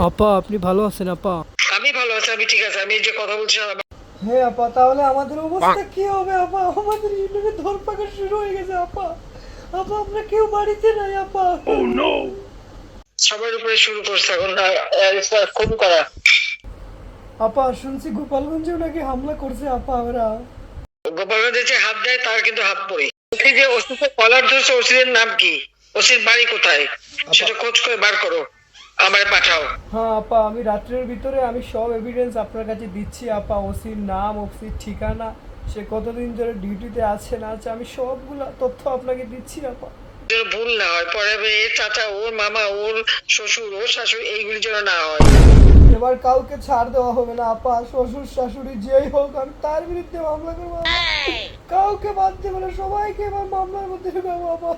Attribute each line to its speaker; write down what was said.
Speaker 1: আপা
Speaker 2: আপনি ভালো আছেন আপা?
Speaker 3: আমি ভালো আছি আমি ঠিক আছে আমি এই যে কথা বলছি
Speaker 1: হ্যাঁ আপা তাহলে আমাদের অবস্থা কি হবে আপা? আমাদের ইউনিয়নে ধরপাকড় শুরু হয়ে গেছে আপা। আপা আমরা কেউ বাড়িতে নাই আপা।
Speaker 3: ও নো সবার উপরে শুরু করছে এখন খুন করা।
Speaker 1: আপা শুনছি গোপালগঞ্জেও নাকি হামলা করছে আপা ওরা।
Speaker 3: গোপালগঞ্জে যে হাত দেয় তার কিন্তু হাত পড়ে। ওসি যে ওসিকে কলার ধরছে ওসির নাম কি? ওসির বাড়ি কোথায়? সেটা খোঁজ করে বার করো। আমারে পাঠাও।
Speaker 1: হ্যাঁ আপা আমি রাত্রের ভিতরে আমি সব এভিডেন্স আপনার কাছে দিচ্ছি আপা। ওসির নাম ওসির ঠিকানা সে কতদিন ধরে ডিউটিতে আছে না আছে আমি সবগুলা তথ্য আপনাকে দিচ্ছি আপা।
Speaker 3: যেন ভুল না হয় পরে এর চাচা ওর মামা ওর শ্বশুর ওর শাশুড়ি এইগুলি যেন না হয়।
Speaker 1: এবার কাউকে ছাড় দেওয়া হবে না আপা। শ্বশুর শাশুড়ি যেই হোক আমি তার বিরুদ্ধে মামলা করব। কাউকে বাদ দেবো না সবাইকে এবার মামলার মধ্যে ঢুকাবো আপা।